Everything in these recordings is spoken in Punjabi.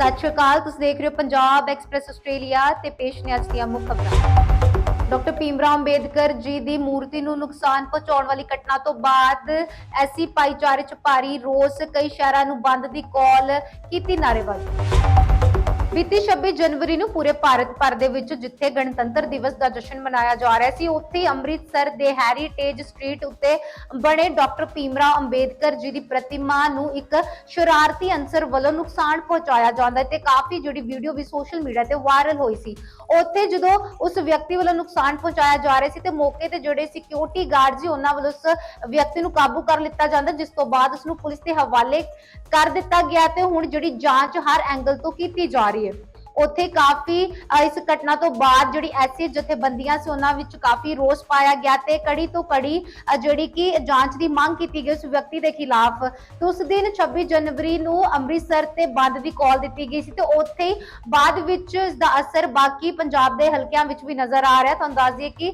ਸਤਿ ਸ਼੍ਰੀ ਅਕਾਲ। ਤੁਸੀਂ ਦੇਖ ਰਹੇ ਹੋ ਪੰਜਾਬ ਐਕਸਪ੍ਰੈਸ ਆਸਟ੍ਰੇਲੀਆ ਤੇ ਪੇਸ਼ ਨੇ ਅੱਜ ਦੀਆਂ ਮੁੱਖ ਖਬਰਾਂ। ਡਾਕਟਰ ਭੀਮਰਾਓ ਅੰਬੇਦਕਰ ਜੀ ਦੀ ਮੂਰਤੀ ਨੂੰ ਨੁਕਸਾਨ ਪਹੁੰਚਾਉਣ ਵਾਲੀ ਘਟਨਾ ਤੋਂ ਬਾਅਦ ਐਸੀ ਭਾਈਚਾਰੇ 'ਚ ਭਾਰੀ ਰੋਸ, ਕਈ ਸ਼ਹਿਰਾਂ ਨੂੰ ਬੰਦ ਦੀ ਕਾਲ ਕੀਤੀ ਨਾਅਰੇਬਾਜ਼ੀ। ਬੀਤੀ 26 ਜਨਵਰੀ ਨੂੰ ਪੂਰੇ ਭਾਰਤ ਭਰ ਦੇ ਵਿੱਚ ਜਿੱਥੇ ਗਣਤੰਤਰ ਦਿਵਸ ਦਾ ਜਸ਼ਨ ਮਨਾਇਆ ਜਾ ਰਿਹਾ ਸੀ, ਉੱਥੇ ਅੰਮ੍ਰਿਤਸਰ ਦੇ ਹੈਰੀਟੇਜ ਸਟਰੀਟ ਉੱਤੇ ਬਣੇ ਡਾਕਟਰ ਭੀਮਰਾਓ ਅੰਬੇਦਕਰ ਜੀ ਦੀ ਪ੍ਰਤਿਮਾ ਨੂੰ ਇੱਕ ਸ਼ਰਾਰਤੀ ਅੰਸਰ ਵੱਲੋਂ ਨੁਕਸਾਨ ਪਹੁੰਚਾਇਆ ਜਾਂਦਾ ਹੈ ਤੇ ਕਾਫੀ ਜਿਹੜੀ ਵੀਡੀਓ ਵੀ ਸੋਸ਼ਲ ਮੀਡੀਆ ਤੇ ਵਾਇਰਲ ਹੋਈ ਸੀ। ਉੱਥੇ ਜਦੋਂ ਉਸ ਵਿਅਕਤੀ ਵੱਲੋਂ ਨੁਕਸਾਨ ਪਹੁੰਚਾਇਆ ਜਾ ਰਿਹਾ ਸੀ ਤੇ ਮੌਕੇ ਤੇ ਜਿਹੜੇ ਸਿਕਿਉਰਿਟੀ ਗਾਰਡ ਸੀ, ਉਹਨਾਂ ਵੱਲੋਂ ਉਸ ਵਿਅਕਤੀ ਨੂੰ ਕਾਬੂ ਕਰ ਲਿੱਤਾ ਜਾਂਦਾ, ਜਿਸ ਤੋਂ ਬਾਅਦ ਉਸ ਨੂੰ ਪੁਲਿਸ ਦੇ ਹਵਾਲੇ ਕਰ ਦਿੱਤਾ ਗਿਆ ਤੇ ਹੁਣ ਜਿਹੜੀ ਜਾਂਚ ਹਰ ਐਂਗਲ ਤੋਂ ਕੀਤੀ ਜਾ ਰਹੀ ਹੈ ਉੱਥੇ ਕਾਫੀ ਇਸ ਘਟਨਾ ਤੋਂ ਬਾਅਦ ਜਿਹੜੀ ਐਸੀ ਜਥੇਬੰਦੀਆਂ ਸੀ, ਉਹਨਾਂ ਵਿੱਚ ਕਾਫੀ ਰੋਸ ਪਾਇਆ ਗਿਆ ਤੇ ਕੜੀ ਤੋਂ ਕੜੀ ਜਿਹੜੀ ਕਿ ਜਾਂਚ ਦੀ ਮੰਗ ਕੀਤੀ ਗਈ ਉਸ ਵਿਅਕਤੀ ਦੇ ਖਿਲਾਫ। ਤੇ ਉਸ ਦਿਨ 26 ਜਨਵਰੀ ਨੂੰ ਅੰਮ੍ਰਿਤਸਰ ਤੇ ਬੰਦ ਦੀ ਕਾਲ ਦਿੱਤੀ ਗਈ ਸੀ ਤੇ ਉੱਥੇ ਹੀ ਬਾਅਦ ਵਿੱਚ ਇਸ ਦਾ ਅਸਰ ਬਾਕੀ ਪੰਜਾਬ ਦੇ ਹਲਕਿਆਂ ਵਿੱਚ ਵੀ ਨਜ਼ਰ ਆ ਰਿਹਾ। ਤੁਹਾਨੂੰ ਦੱਸ ਦਈਏ ਕਿ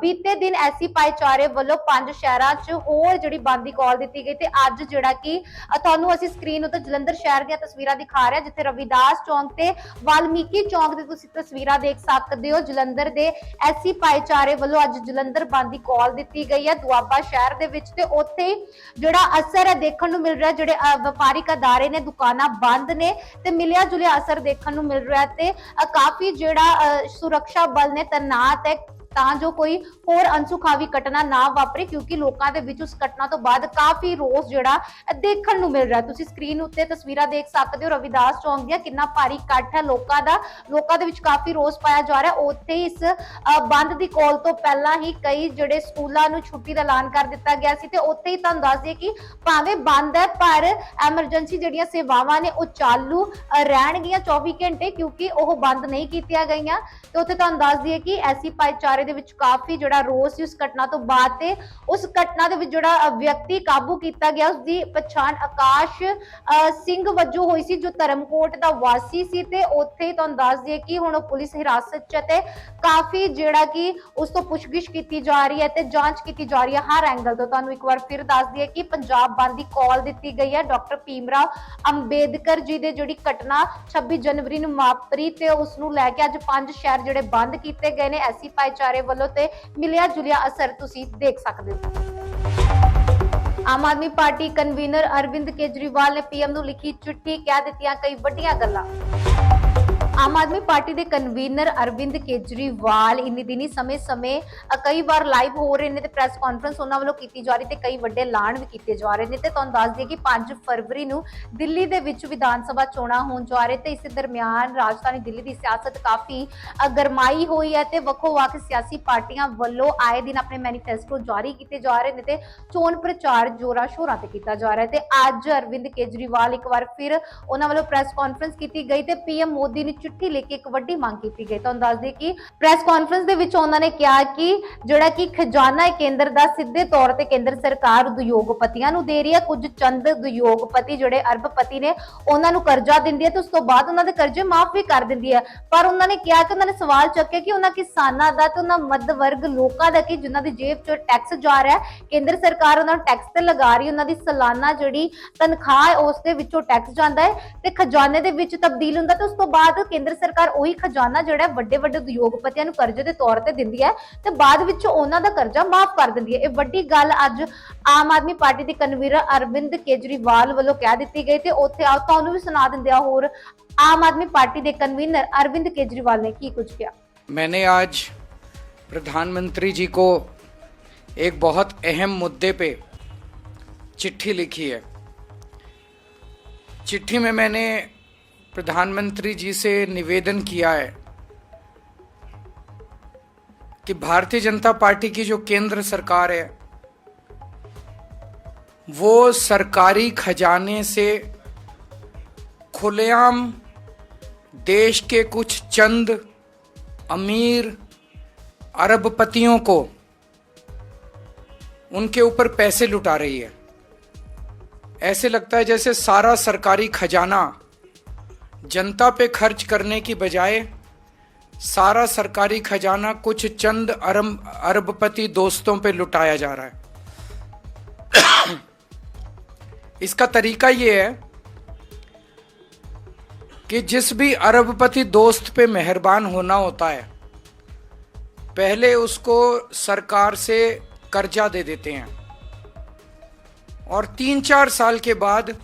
ਬੀਤੇ ਦਿਨ ਐਸੀ ਭਾਈਚਾਰੇ ਵੱਲੋਂ ਪੰਜ ਸ਼ਹਿਰਾਂ 'ਚ ਹੋਰ ਜਿਹੜੀ ਬੰਦ ਦੀ ਕਾਲ ਦਿੱਤੀ ਗਈ ਤੇ ਅੱਜ ਜਿਹੜਾ ਕਿ ਤੁਹਾਨੂੰ ਅਸੀਂ ਸਕਰੀਨ ਉੱਤੇ ਜਲੰਧਰ ਸ਼ਹਿਰ ਦੀਆਂ ਤਸਵੀਰਾਂ ਦਿਖਾ ਰਹੇ ਹਾਂ, ਜਿੱਥੇ ਰਵਿਦਾਸ ਚੌਂਕ ਤੇ ਵਾਲਮੀਕੀ ਚੌਂਕ ਦੀ ਤੁਸੀਂ ਤਸਵੀਰਾਂ ਦੇਖ ਸਕਦੇ ਹੋ। ਜਲੰਧਰ ਦੇ ਐਸੀ ਭਾਈਚਾਰੇ ਵੱਲੋਂ ਅੱਜ ਜਲੰਧਰ ਬੰਦ ਦੀ ਕਾਲ ਦਿੱਤੀ ਗਈ ਹੈ ਦੁਆਬਾ ਸ਼ਹਿਰ ਦੇ ਵਿੱਚ ਤੇ ਉੱਥੇ ਜਿਹੜਾ ਅਸਰ ਹੈ ਦੇਖਣ ਨੂੰ ਮਿਲ ਰਿਹਾ, ਜਿਹੜੇ ਵਪਾਰਿਕ ਅਦਾਰੇ ਨੇ, ਦੁਕਾਨਾਂ ਬੰਦ ਨੇ ਤੇ ਮਿਲਿਆ ਜੁਲਿਆ ਅਸਰ ਦੇਖਣ ਨੂੰ ਮਿਲ ਰਿਹਾ ਤੇ ਕਾਫੀ ਜਿਹੜਾ ਸੁਰੱਖਿਆ ਬਲ ਨੇ ਤੈਨਾਤ ਹੈ। ਤਾਂ ਜੋ ਕੋਈ ਹੋਰ ਅਨਸੁਖਾਵੀ ਘਟਨਾ ਨਾ ਵਾਪਰੇ, ਕਿਉਂਕਿ ਲੋਕਾਂ ਦੇ ਵਿੱਚ ਉਸ ਘਟਨਾ ਤੋਂ ਬਾਅਦ ਕਾਫੀ ਰੋਸ ਜਿਹੜਾ ਦੇਖਣ ਨੂੰ ਮਿਲ ਰਿਹਾ। ਤੁਸੀਂ ਸਕਰੀਨ ਉੱਤੇ ਤਸਵੀਰਾਂ ਦੇਖ ਸਕਦੇ ਹੋ, ਰਵਿਦਾਸ ਚੌਂਕ ਦੀਆਂ ਕਿੰਨਾ ਭਾਰੀ ਇਕੱਠ ਹੈ। ਲੋਕਾਂ ਦਾ, ਲੋਕਾਂ ਦੇ ਵਿੱਚ ਕਾਫੀ ਰੋਸ ਪਾਇਆ ਜਾ ਰਿਹਾ। ਉੱਥੇ ਇਸ ਬੰਦ ਦੀ ਕਾਲ ਤੋਂ ਪਹਿਲਾਂ ਹੀ ਕਈ ਜਿਹੜੇ ਸਕੂਲਾਂ ਨੂੰ ਛੁੱਟੀ ਦਾ ਐਲਾਨ ਕਰ ਦਿੱਤਾ ਗਿਆ ਸੀ ਤੇ ਉੱਥੇ ਹੀ ਤੁਹਾਨੂੰ ਦੱਸ ਦਈਏ ਕਿ ਭਾਵੇਂ ਬੰਦ ਹੈ, ਪਰ ਐਮਰਜੈਂਸੀ ਜਿਹੜੀਆਂ ਸੇਵਾਵਾਂ ਨੇ, ਉਹ ਚਾਲੂ ਰਹਿਣਗੀਆਂ 24 ਘੰਟੇ, ਕਿਉਂਕਿ ਉਹ ਬੰਦ ਨਹੀਂ ਕੀਤੀਆਂ ਗਈਆਂ। ਤੇ ਉੱਥੇ ਤੁਹਾਨੂੰ ਦੱਸ ਦਈਏ ਕਿ ਐਸੀ ਭਾਈਚਾਰੇ ਦੇ ਵਿੱਚ ਕਾਫੀ ਜਿਹੜਾ ਰੋਸ ਸੀ ਉਸ ਘਟਨਾ ਤੋਂ ਬਾਅਦ ਤੇ ਉਸ ਘਟਨਾ ਦੇ ਵਿੱਚ ਜਿਹੜਾ ਵਿਅਕਤੀ ਕਾਬੂ ਕੀਤਾ ਗਿਆ ਉਸ ਦੀ ਪਛਾਣ ਆਕਾਸ਼ ਸਿੰਘ ਵਜੋਂ ਹੋਈ ਸੀ, ਜੋ ਧਰਮਕੋਟ ਦਾ ਵਾਸੀ ਸੀ ਤੇ ਉੱਥੇ ਤੁਹਾਨੂੰ ਦੱਸ ਦਈਏ ਕਿ ਹੁਣ ਉਹ ਪੁਲਿਸ ਹਿਰਾਸਤ 'ਚ ਹੈ ਤੇ ਕਾਫੀ ਜਿਹੜਾ ਕਿ ਉਸ ਤੋਂ ਪੁੱਛਗਿੱਛ ਕੀਤੀ ਜਾ ਰਹੀ ਹੈ ਤੇ ਜਾਂਚ ਕੀਤੀ ਜਾ ਰਹੀ ਹੈ ਹਰ ਐਂਗਲ ਤੋਂ। ਤੁਹਾਨੂੰ ਇੱਕ ਵਾਰ ਫਿਰ ਦੱਸ ਦਈਏ ਕਿ ਪੰਜਾਬ ਬੰਦ ਦੀ ਕਾਲ ਦਿੱਤੀ ਗਈ ਹੈ। ਡਾਕਟਰ ਭੀਮਰਾਓ ਅੰਬੇਦਕਰ ਜੀ ਦੇ ਜਿਹੜੀ ਘਟਨਾ 26 ਜਨਵਰੀ ਨੂੰ ਵਾਪਰੀ ਤੇ ਉਸ ਨੂੰ ਲੈ ਕੇ ਅੱਜ ਪੰਜ ਸ਼ਹਿਰ ਜਿਹੜੇ ਬੰਦ ਕੀਤੇ ਗਏ ਨੇ, ਐਸੀ ਭਾਈਚਾਰੇ ਵੱਲੋਂ ਤੇ ਮਿਲਿਆ ਜੁਲਿਆ ਅਸਰ ਤੁਸੀਂ ਦੇਖ ਸਕਦੇ ਹੋ। ਆਮ ਆਦਮੀ ਪਾਰਟੀ ਕਨਵੀਨਰ ਅਰਵਿੰਦ ਕੇਜਰੀਵਾਲ ਨੇ ਪੀਐਮ ਨੂੰ ਲਿਖੀ ਚਿੱਠੀ ਕਹਿ ਦਿੱਤੀਆਂ ਕਈ ਵੱਡੀਆਂ ਗੱਲਾਂ। ਆਮ ਆਦਮੀ ਪਾਰਟੀ ਦੇ ਕਨਵੀਨਰ ਅਰਵਿੰਦ ਕੇਜਰੀਵਾਲ ਇੰਨੀ ਦਿਨੀ ਸਮੇਂ-ਸਮੇਂ ਕਈ ਵਾਰ ਲਾਈਵ ਹੋ ਰਹੇ ਨੇ ਤੇ ਪ੍ਰੈਸ ਕਾਨਫਰੰਸ ਉਹਨਾਂ ਵੱਲੋਂ ਕੀਤੀ ਜਾ ਰਹੀ ਤੇ ਕਈ ਵੱਡੇ ਐਲਾਨ ਵੀ ਕੀਤੇ ਜਾ ਰਹੇ ਨੇ ਤੇ ਤੁਹਾਨੂੰ ਦੱਸ ਦਈਏ ਕਿ 5 ਫਰਵਰੀ ਨੂੰ ਦਿੱਲੀ ਦੇ ਵਿੱਚ ਵਿਧਾਨ ਸਭਾ ਚੋਣਾਂ ਹੋਣ ਜਾ ਰਹੇ ਤੇ ਇਸ ਦਰਮਿਆਨ ਰਾਜਧਾਨੀ ਦਿੱਲੀ ਦੀ ਸਿਆਸਤ ਕਾਫੀ ਗਰਮਾਈ ਹੋਈ ਹੈ ਤੇ ਵੱਖੋ-ਵੱਖ ਸਿਆਸੀ ਪਾਰਟੀਆਂ ਵੱਲੋਂ ਆਏ ਦਿਨ ਆਪਣੇ ਮੈਨੀਫੈਸਟੋ ਜਾਰੀ ਕੀਤੇ ਜਾ ਰਹੇ ਨੇ ਤੇ ਚੋਣ ਪ੍ਰਚਾਰ ਜੋਰਾਂ ਸ਼ੋਰਾਂ ਤੇ ਕੀਤਾ ਜਾ ਰਿਹਾ ਹੈ ਤੇ ਅੱਜ ਅਰਵਿੰਦ ਕੇਜਰੀਵਾਲ ਇੱਕ ਵਾਰ ਫਿਰ ਉਹਨਾਂ ਵੱਲੋਂ ਪ੍ਰੈਸ ਕਾਨਫਰੰਸ ਕੀਤੀ ਗਈ ਤੇ ਪੀਐਮ ਮੋਦੀ ਨੇ ਚਿੱਠੀ ਲਿਖ ਕੇ ਇੱਕ ਵੱਡੀ ਮੰਗ ਕੀਤੀ ਗਈ। ਤੁਹਾਨੂੰ ਦੱਸ ਦਈਏ ਕਿ ਪ੍ਰੈਸ ਕਾਨਫਰੰਸ ਦੇ ਵਿੱਚ ਉਹਨਾਂ ਨੇ ਕਿਹਾ ਕਿ ਜਿਹੜਾ ਕਿ ਖਜ਼ਾਨਾ ਕੇਂਦਰ ਦਾ, ਸਿੱਧੇ ਤੌਰ ਤੇ ਕੇਂਦਰ ਸਰਕਾਰ ਉਦਯੋਗਪਤੀਆਂ ਨੂੰ ਦੇ ਰਹੀ ਹੈ। ਕੁਝ ਚੰਦ ਉਦਯੋਗਪਤੀ ਜਿਹੜੇ ਅਰਬਪਤੀ ਨੇ, ਉਹਨਾਂ ਨੂੰ ਕਰਜ਼ਾ ਦਿੰਦੀ ਹੈ ਤੇ ਉਸ ਤੋਂ ਬਾਅਦ ਉਹਨਾਂ ਦੇ ਕਰਜ਼ੇ ਮਾਫ ਵੀ ਕਰ ਦਿੰਦੀ ਹੈ। ਪਰ ਉਹਨਾਂ ਨੇ ਕਿਹਾ ਕਿ ਉਹਨਾਂ ਨੇ ਸਵਾਲ ਚੱਕਿਆ ਕਿ ਉਹਨਾਂ ਕਿਸਾਨਾਂ ਦਾ ਤੇ ਉਹਨਾਂ ਮੱਧ ਵਰਗ ਲੋਕਾਂ ਦਾ ਕਿ ਜਿਨ੍ਹਾਂ ਦੀ ਜੇਬ 'ਚ ਟੈਕਸ ਜਾ ਰਿਹਾ ਹੈ, ਕੇਂਦਰ ਸਰਕਾਰ ਉਹਨਾਂ ਨੂੰ ਟੈਕਸ ਤੇ ਲਗਾ ਰਹੀ ਹੈ, ਉਹਨਾਂ ਦੀ ਸਾਲਾਨਾ ਜਿਹੜੀ ਤਨਖਾਹ ਹੈ ਉਸ ਦੇ ਵਿੱਚੋਂ ਟੈਕਸ ਜਾਂਦਾ ਹੈ ਤੇ ਖਜ਼ਾਨੇ ਦੇ ਵਿੱਚ ਤਬਦੀਲ ਹੁੰਦਾ ਤੇ ਉਸ ਤੋਂ ਬਾਅਦ ਕੇਂਦਰ ਸਰਕਾਰ ਉਹੀ ਖਜ਼ਾਨਾ ਜਿਹੜਾ ਵੱਡੇ ਵੱਡੇ ਉਦਯੋਗਪਤੀਆਂ ਨੂੰ ਕਰਜ਼ੇ ਦੇ ਤੌਰ ਤੇ ਦਿੰਦੀ ਹੈ ਤੇ ਬਾਅਦ ਵਿੱਚ ਉਹਨਾਂ ਦਾ ਕਰਜ਼ਾ ਮਾਫ ਕਰ ਦਿੰਦੀ ਹੈ। ਇਹ ਵੱਡੀ ਗੱਲ ਅੱਜ ਆਮ ਆਦਮੀ ਪਾਰਟੀ ਦੇ ਕਨਵੀਨਰ ਅਰਵਿੰਦ ਕੇਜਰੀਵਾਲ ਵੱਲੋਂ ਕਹਿ ਦਿੱਤੀ ਗਈ ਤੇ ਉੱਥੇ ਆਓ, ਤੁਹਾਨੂੰ ਵੀ ਸੁਣਾ ਦਿੰਦੇ ਆ ਹੋਰ ਆम आदमी पार्टी के कन्वीनर अरविंद केजरीवाल ने की कुछ किया मैंने आज प्रधानमंत्री जी को एक बहुत अहम मुद्दे पे चिट्ठी लिखी है चिट्ठी में मैंने प्रधानमंत्री जी से निवेदन किया है कि भारतीय जनता पार्टी की जो केंद्र सरकार है, वो सरकारी खजाने से खुलेआम देश के कुछ चंद अमीर अरबपतियों को उनके ऊपर पैसे लुटा रही है। ऐसे लगता है जैसे सारा सरकारी खजाना जनता पे खर्च करने की बजाय सारा सरकारी खजाना कुछ चंद अरब अरबपति दोस्तों पे लुटाया जा रहा है। इसका तरीका ये है कि जिस भी अरबपति दोस्त पे मेहरबान होना होता है, पहले उसको सरकार से कर्जा दे देते हैं और तीन चार साल के बाद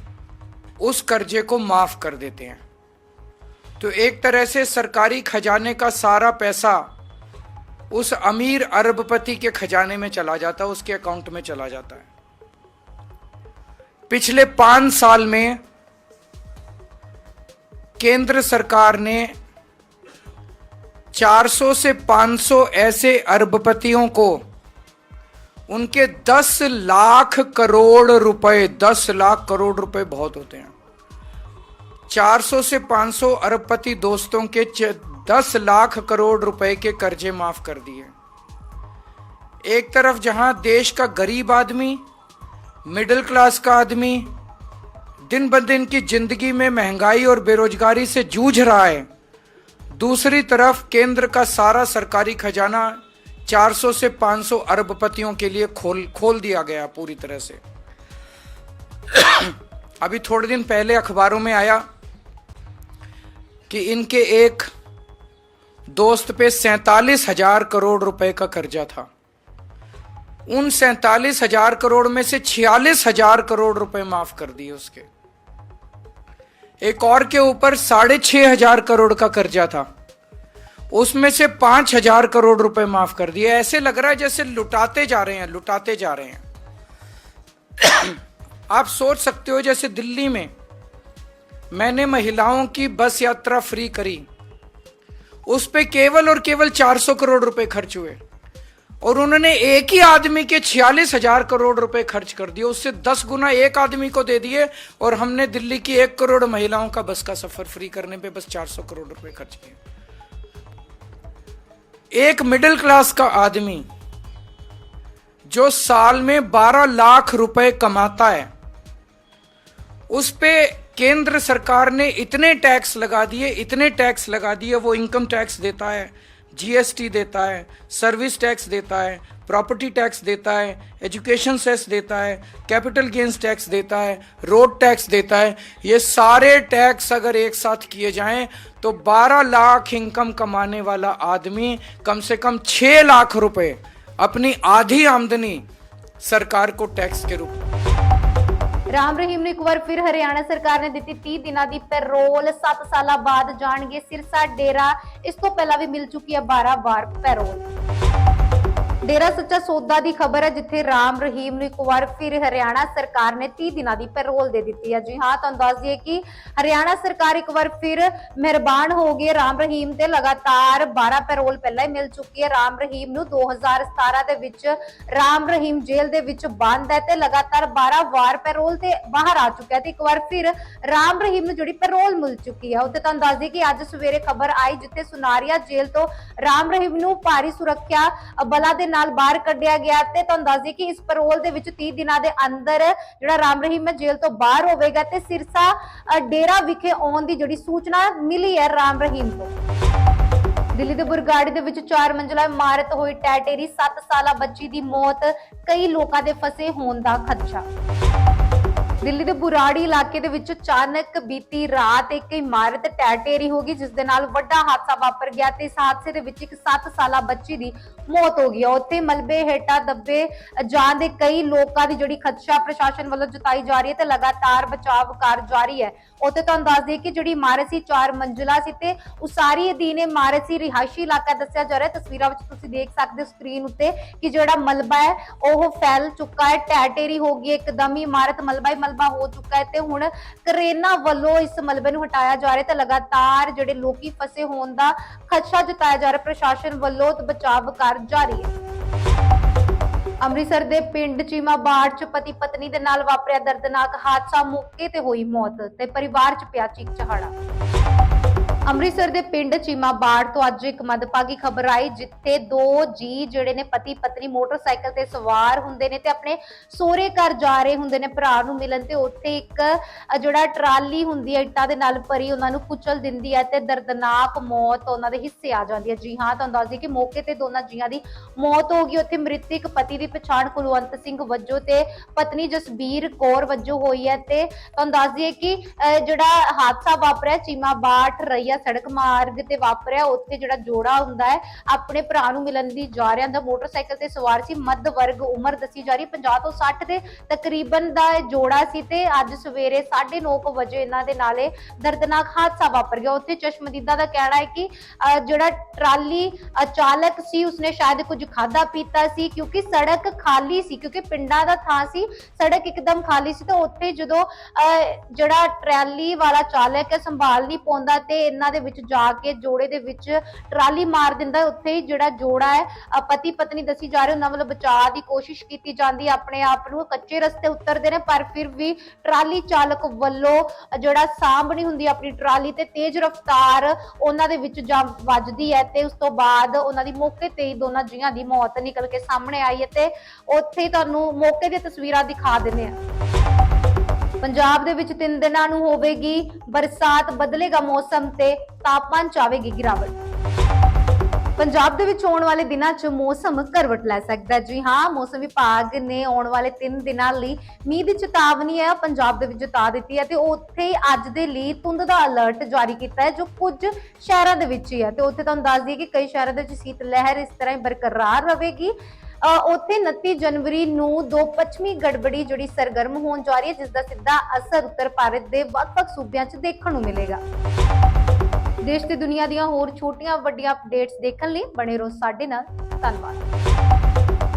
उस कर्जे को माफ़ कर देते हैं। तो एक तरह से सरकारी खजाने का सारा पैसा उस अमीर अरबपति के खजाने में चला जाता है उसके अकाउंट में चला जाता है। पिछले पाँच साल में केंद्र सरकार ने 400 से 500 ऐसे अरबपतियों को उनके 10 लाख करोड़ रुपए 10 लाख करोड़ रुपए बहुत होते हैं। 400 से 500 अरबपति दोस्तों के च- 10 लाख करोड़ रुपए के कर्जे माफ़ कर दिए। एक तरफ़ जहाँ देश का गरीब आदमी, मिडिल क्लास का आदमी, दिन ब दिन की ज़िंदगी में महँगाई और बेरोजगारी से जूझ रहा है, दूसरी तरफ़ केंद्र का सारा सरकारी खजाना 400 से 500 अरबपतियों के लिए खोल खोल दिया गया पूरी तरह से। अभी थोड़े दिन पहले अखबारों में आया कि इनके एक दोस्त पे सैतालीस हज़ार करोड़ रुपए का कर्जा था। उन सैतालीस हज़ार करोड़ में से छियालीस हज़ार करोड़ रुपए माफ़ कर दिए उसके। एक और के ऊपर साढ़े छह हज़ार करोड़ का कर्जा था। उसमें से पाँच हज़ार करोड़ रुपए माफ़ कर दिए। ऐसे लग रहा है जैसे लुटाते जा रहे हैं, लुटाते जा रहे हैं। आप सोच सकते हो जैसे दिल्ली में मैंने महिलाओं की बस यात्रा फ्री करी। उस पर केवल और केवल 400 करोड़ रुपए खर्च हुए। और उन्होंने एक ही आदमी के छियालीस हज़ार करोड़ रुपए खर्च कर दिए। उससे दस गुना एक आदमी को दे दिए और हमने दिल्ली की एक करोड़ महिलाओं का बस का सफ़र फ्री करने पे बस 400 करोड़ रुपए खर्च किए। एक मिडिल क्लास का आदमी जो साल में 12 लाख रुपए कमाता है, उस पे केंद्र सरकार ने इतने टैक्स लगा दिए, इतने टैक्स लगा दिए, वो इनकम टैक्स देता है जीएसटी देता है सर्विस टैक्स देता है प्रॉपर्टी टैक्स देता है एजुकेशन सेस देता है कैपिटल गेंस टैक्स देता है रोड टैक्स देता है। ये सारे टैक्स अगर एक साथ किए जाएँ तो 12 लाख इनकम कमाने वाला आदमी कम से कम 6 लाख रुपए अपनी आधी आमदनी सरकार को टैक्स के रूप में। ਰਾਮ ਰਹੀਮ ਨੂੰ ਇੱਕ ਵਾਰ ਫਿਰ ਹਰਿਆਣਾ ਸਰਕਾਰ ਨੇ ਦਿੱਤੀ 30 ਦਿਨਾਂ ਦੀ ਪੈਰੋਲ। 7 ਸਾਲਾਂ ਬਾਅਦ ਜਾਣਗੇ ਸਿਰਸਾ ਡੇਰਾ। ਇਸ ਤੋਂ ਪਹਿਲਾਂ ਵੀ ਮਿਲ ਚੁੱਕੀ ਹੈ 12 ਵਾਰ ਪੈਰੋਲ। ਡੇਰਾ ਸੱਚਾ ਸੌਦਾ ਦੀ ਖਬਰ ਹੈ, ਜਿੱਥੇ ਰਾਮ ਰਹੀਮ ਨੂੰ ਇੱਕ ਵਾਰ ਫਿਰ ਹਰਿਆਣਾ ਸਰਕਾਰ ਨੇ 30 ਦਿਨਾਂ ਦੀ ਪੈਰੋਲ ਦੇ ਦਿੱਤੀ ਹੈ। ਜੀ ਹਾਂ, ਤੁਹਾਨੂੰ ਦੱਸ ਦਈਏ ਕਿ ਹਰਿਆਣਾ ਸਰਕਾਰ ਇੱਕ ਵਾਰ ਫਿਰ ਮਿਹਰਬਾਨ ਹੋ ਗਈ ਰਾਮ ਰਹੀਮ ਤੇ ਲਗਾਤਾਰ 12 ਪੈਰੋਲ ਪਹਿਲਾਂ ਹੀ ਮਿਲ ਚੁੱਕੀ ਹੈ। ਰਾਮ ਰਹੀਮ ਨੂੰ 2017 ਦੇ ਵਿੱਚ ਰਾਮ ਰਹੀਮ ਜੇਲ੍ਹ ਦੇ ਵਿੱਚ ਬੰਦ ਹੈ ਤੇ ਲਗਾਤਾਰ 12 ਵਾਰ ਪੈਰੋਲ ਤੇ ਬਾਹਰ ਆ ਚੁੱਕਿਆ ਤੇ ਇੱਕ ਵਾਰ ਫਿਰ ਰਾਮ ਰਹੀਮ ਨੂੰ ਜਿਹੜੀ ਪੈਰੋਲ ਮਿਲ ਚੁੱਕੀ ਹੈ ਉੱਤੇ ਤੁਹਾਨੂੰ ਦੱਸ ਦਈਏ ਕਿ ਅੱਜ ਸਵੇਰੇ ਖਬਰ ਆਈ ਜਿੱਥੇ ਸੁਨਾਰੀਆ ਜੇਲ੍ਹ ਤੋਂ ਰਾਮ ਰਹੀਮ ਨੂੰ ਭਾਰੀ ਸੁਰੱਖਿਆ ਬਲਾਂ ਦੇ ਨਾਲ ਬਾਹਰ ਕੱਢਿਆ ਗਿਆ ਤੇ ਤੁਹਾਨੂੰ ਦੱਸ ਦਈਏ ਕਿ ਇਸ ਪੈਰੋਲ ਦੇ ਵਿੱਚ 30 ਦਿਨਾਂ ਦੇ ਅੰਦਰ ਜਿਹੜਾ ਰਾਮ ਰਹੀਮ ਹੈ ਜੇਲ੍ਹ ਤੋਂ ਬਾਹਰ ਹੋਵੇਗਾ ਤੇ ਸਿਰਸਾ ਡੇਰਾ ਵਿਖੇ ਆਉਣ ਦੀ ਜਿਹੜੀ ਸੂਚਨਾ ਮਿਲੀ ਹੈ ਰਾਮ ਰਹੀਮ ਤੋਂ। ਦਿੱਲੀ ਦੇ ਬੁਰਗਾੜੀ ਦੇ ਵਿੱਚ ਚਾਰ ਮੰਜ਼ਲਾ ਇਮਾਰਤ ਹੋਈ ਟੈਟੇਰੀ 7 ਸਾਲਾ ਬੱਚੀ ਦੀ ਮੌਤ, ਕਈ ਲੋਕਾਂ ਦੇ ਫਸੇ ਹੋਣ ਦਾ ਖਦਸ਼ਾ। ਦਿੱਲੀ ਦੇ ਬੁਰਾੜੀ ਇਲਾਕੇ ਦੇ ਵਿੱਚ ਅਚਾਨਕ ਬੀਤੀ ਰਾਤ ਇੱਕ ਇਮਾਰਤ ਟੈਟੇਰੀ ਹੋ ਗਈ ਜਿਸ ਦੇ ਨਾਲ ਵੱਡਾ ਹਾਦਸਾ ਵਾਪਰ ਗਿਆ ਤੇ ਇਸ ਹਾਦਸੇ ਦੇ ਵਿੱਚ ਇੱਕ 7 ਸਾਲਾ ਬੱਚੀ ਦੀ ਮੌਤ ਹੋ ਗਈ ਉੱਥੇ ਮਲਬੇ ਹੇਠਾਂ ਦੱਬੇ ਜਾਣ ਦੇ ਕਈ ਲੋਕਾਂ ਦੀ ਜਿਹੜੀ ਖਦਸ਼ਾ ਪ੍ਰਸ਼ਾਸਨ ਵੱਲੋਂ ਜਤਾਈ ਜਾ ਰਹੀ ਹੈ ਤੇ ਲਗਾਤਾਰ ਬਚਾਵ ਕਾਰਜ ਜਾਰੀ ਹੈ। ਉੱਥੇ ਤੁਹਾਨੂੰ ਦੱਸ ਦਈਏ ਕਿ ਜਿਹੜੀ ਇਮਾਰਤ ਸੀ ਚਾਰ ਮੰਜ਼ਿਲਾ ਸੀ ਤੇ ਉਸਾਰੀ ਅਧੀਨ ਇਮਾਰਤ ਸੀ। ਰਿਹਾਇਸ਼ੀ ਇਲਾਕਾ ਦੱਸਿਆ ਜਾ ਰਿਹਾ ਤਸਵੀਰਾਂ ਵਿੱਚ ਤੁਸੀਂ ਦੇਖ ਸਕਦੇ ਹੋ ਸਕਰੀਨ ਉੱਤੇ ਕਿ ਜਿਹੜਾ ਮਲਬਾ ਹੈ ਉਹ ਫੈਲ ਚੁੱਕਾ ਹੈ ਟੈਟੇਰੀ ਹੋ ਗਈ ਹੈ, ਇੱਕਦਮ ਹੀ ਇਮਾਰਤ ਮਲਬਾ ਹੀ ਮਲਬਾ ਹੋ ਚੁੱਕਾ ਹੈ ਤੇ ਹੁਣ ਕਰੇਨਾ ਵੱਲੋਂ ਇਸ ਮਲਬੇ ਨੂੰ ਹਟਾਇਆ ਜਾ ਰਿਹਾ ਤੇ ਲਗਾਤਾਰ ਜਿਹੜੇ ਲੋਕੀ ਫਸੇ ਹੋਣ ਦਾ ਖਦਸ਼ਾ ਜਤਾਇਆ ਜਾ ਰਿਹਾ ਪ੍ਰਸ਼ਾਸਨ ਵੱਲੋਂ ਤੇ ਬਚਾਵ ਕਾਰਜ ਜਾਰੀ ਹੈ। ਅੰਮ੍ਰਿਤਸਰ ਦੇ ਪਿੰਡ ਚੀਮਾਬਾੜ ਚ ਪਤੀ ਪਤਨੀ ਦੇ ਨਾਲ ਵਾਪਰਿਆ ਦਰਦਨਾਕ ਹਾਦਸਾ ਮੌਕੇ ਤੇ ਹੋਈ ਮੌਤ ਤੇ ਪਰਿਵਾਰ ਚ ਪਿਆ ਚੀਕ ਚਹਾੜਾ ਅੰਮ੍ਰਿਤਸਰ ਦੇ ਪਿੰਡ ਚੀਮਾਬਾੜ ਤੋਂ ਅੱਜ ਇੱਕ ਮਦਭਾਗੀ ਖਬਰ ਆਈ, ਜਿੱਥੇ ਦੋ ਜੀ ਜਿਹੜੇ ਨੇ ਪਤੀ ਪਤਨੀ ਮੋਟਰਸਾਈਕਲ ਤੇ ਸਵਾਰ ਹੁੰਦੇ ਨੇ ਤੇ ਆਪਣੇ ਸੋਹਰੇ ਘਰ ਜਾ ਰਹੇ ਹੁੰਦੇ ਨੇ ਭਰਾ ਨੂੰ ਮਿਲਣ ਤੇ ਉੱਥੇ ਇੱਕ ਜਿਹੜਾ ਟਰਾਲੀ ਹੁੰਦੀ ਹੈ ਇੱਟਾਂ ਦੇ ਨਾਲ ਭਰੀ ਉਹਨਾਂ ਨੂੰ ਕੁਚਲ ਦਿੰਦੀ ਹੈ ਤੇ ਦਰਦਨਾਕ ਮੌਤ ਉਹਨਾਂ ਦੇ ਹਿੱਸੇ ਆ ਜਾਂਦੀ ਹੈ। ਜੀ ਹਾਂ, ਤੁਹਾਨੂੰ ਦੱਸ ਦਈਏ ਕਿ ਮੌਕੇ ਤੇ ਦੋਨਾਂ ਜੀਆਂ ਦੀ ਮੌਤ ਹੋ ਗਈ। ਉੱਥੇ ਮ੍ਰਿਤਕ ਪਤੀ ਦੀ ਪਛਾਣ ਕੁਲਵੰਤ ਸਿੰਘ ਵੱਜੋਂ ਤੇ ਪਤਨੀ ਜਸਬੀਰ ਕੌਰ ਵੱਜੋਂ ਹੋਈ ਹੈ ਤੇ ਤੁਹਾਨੂੰ ਦੱਸ ਦਈਏ ਕਿ ਜਿਹੜਾ ਹਾਦਸਾ ਵਾਪਰਿਆ ਚੀਮਾ ਬਾਟ ਰਈਆ ਸੜਕ ਮਾਰਗ ਤੇ ਵਾਪਰਿਆ ਉੱਥੇ ਜਿਹੜਾ ਜੋੜਾ ਹੁੰਦਾ ਹੈ ਆਪਣੇ ਭਰਾ ਨੂੰ ਮਿਲਣ ਦੀ ਜਾ ਰਿਹਾ ਦਾ ਮੋਟਰਸਾਈਕਲ ਤੇ ਸਵਾਰ ਸੀ ਮੱਧ ਵਰਗ ਉਮਰ ਦੱਸੀ ਜਾ ਰਹੀ 50 ਤੋਂ 60 ਦੇ ਤਕਰੀਬਨ ਦਾ ਜੋੜਾ ਸੀ ਤੇ ਅੱਜ ਸਵੇਰੇ 9:30 ਵਜੇ ਇਹਨਾਂ ਦੇ ਨਾਲੇ ਦਰਦਨਾਕ ਹਾਦਸਾ ਵਾਪਰ ਗਿਆ। ਉੱਥੇ ਚਸ਼ਮਦੀਦਾ ਦਾ ਕਹਿਣਾ ਹੈ ਕਿ ਅਹ, ਜਿਹੜਾ ਟਰਾਲੀ ਚਾਲਕ ਸੀ ਉਸਨੇ ਸ਼ਾਇਦ ਕੁਝ ਖਾਦਾ ਪੀਤਾ ਸੀ ਕਿਉਂਕਿ ਸੜਕ ਖਾਲੀ ਸੀ ਕਿਉਂਕਿ ਪਿੰਡਾਂ ਦਾ ਥਾਂ ਸੀ ਸੜਕ ਇੱਕਦਮ ਖਾਲੀ ਸੀ ਤਾਂ ਉੱਥੇ ਜਦੋਂ ਅਹ, ਜਿਹੜਾ ਟਰਾਲੀ ਵਾਲਾ ਚਾਲਕ ਹੈ ਸੰਭਾਲ ਨਹੀਂ ਪਾਉਂਦਾ ਤੇ ਇਹਨਾਂ ਦੇ ਵਿੱਚ ਜਾ ਕੇ ਜੋੜੇ ਦੇ ਵਿੱਚ ਟਰਾਲੀ ਮਾਰ ਦਿੰਦਾ ਉੱਥੇ ਹੀ ਜਿਹੜਾ ਜੋੜਾ ਹੈ ਪਤੀ ਪਤਨੀ ਦੱਸੀ ਜਾ ਰਹੇ, ਉਹਨਾਂ ਵੱਲੋਂ ਬਚਾਅ ਦੀ ਕੋਸ਼ਿਸ਼ ਕੀਤੀ ਜਾਂਦੀ ਆਪਣੇ ਆਪ ਨੂੰ ਕੱਚੇ ਰਸਤੇ ਉਤਰਦੇ ਨੇ, ਪਰ ਫਿਰ ਵੀ ਟਰਾਲੀ ਚਾਲਕ ਵੱਲੋਂ ਜਿਹੜਾ ਸਾਂਭ ਨਹੀਂ ਹੁੰਦੀ ਆਪਣੀ ਟਰਾਲੀ ਤੇ ਤੇਜ਼ ਰਫ਼ਤਾਰ ਉਹਨਾਂ ਦੇ ਵਿੱਚ ਜਾ ਵੱਜਦੀ ਹੈ ਤੇ ਉਸ ਤੋਂ ਬਾਅਦ ਉਹਨਾਂ ਦੀ ਮੌਕੇ ਤੇ ਹੀ ਦੋਨਾਂ ਜੀਆਂ ਦੀ ਮੌਤ ਨਿਕਲ ਕੇ ਸਾਹਮਣੇ ਆਈ ਹੈ ਤੇ ਉੱਥੇ ਤੁਹਾਨੂੰ ਮੌਕੇ ਦੀਆਂ ਤਸਵੀਰਾਂ ਦਿਖਾ ਦਿੰਦੇ ਆ ਪੰਜਾਬ ਦੇ ਵਿੱਚ 3 ਦਿਨਾਂ ਨੂੰ ਹੋਵੇਗੀ, ਬਰਸਾਤ ਬਦਲੇਗਾ ਮੌਸਮ ਤੇ ਤਾਪਮਾਨ ਚ ਆਵੇਗੀ ਗਿਰਾਵਟ। ਪੰਜਾਬ ਦੇ ਵਿੱਚ ਆਉਣ ਵਾਲੇ ਦਿਨਾਂ 'ਚ ਮੌਸਮ ਕਰਵਟ ਲੈ ਸਕਦਾ ਜੀ ਹਾਂ, ਮੌਸਮ ਵਿਭਾਗ ਨੇ ਆਉਣ ਵਾਲੇ 3 ਦਿਨਾਂ ਲਈ ਮੀਂਹ ਦੀ ਚੇਤਾਵਨੀ ਹੈ, ਪੰਜਾਬ ਦੇ ਵਿੱਚ ਜਤਾ ਦਿੱਤੀ ਹੈ ਤੇ ਉੱਥੇ ਅੱਜ ਦੇ ਲਈ ਧੁੰਦ ਦਾ ਅਲਰਟ ਜਾਰੀ ਕੀਤਾ ਹੈ, ਜੋ ਕੁਝ ਸ਼ਹਿਰਾਂ ਦੇ ਵਿੱਚ ਹੀ ਹੈ। ਤੇ ਉੱਥੇ ਤੁਹਾਨੂੰ ਦੱਸ ਦਈਏ ਕਿ ਕਈ ਸ਼ਹਿਰਾਂ ਦੇ ਵਿੱਚ ਸੀਤ ਲਹਿਰ ਇਸ ਤਰ੍ਹਾਂ ਹੀ ਬਰਕਰਾਰ ਰਹੇਗੀ। ਉੱਥੇ 29 ਜਨਵਰੀ ਨੂੰ ਦੋ ਪੱਛਮੀ ਗੜਬੜੀ ਜਿਹੜੀ ਸਰਗਰਮ ਹੋਣ ਜਾ ਰਹੀ ਹੈ ਜਿਸ ਦਾ ਸਿੱਧਾ ਅਸਰ ਉੱਤਰ ਭਾਰਤ ਦੇ ਵੱਖ-ਵੱਖ ਸੂਬਿਆਂ 'ਚ ਦੇਖਣ ਨੂੰ ਮਿਲੇਗਾ। ਦੇਸ਼ ਤੇ ਦੁਨੀਆ ਦੀਆਂ ਹੋਰ ਛੋਟੀਆਂ ਵੱਡੀਆਂ ਅਪਡੇਟਸ ਦੇਖਣ ਲਈ ਬਣੇ ਰਹੋ ਸਾਡੇ ਨਾਲ। ਧੰਨਵਾਦ।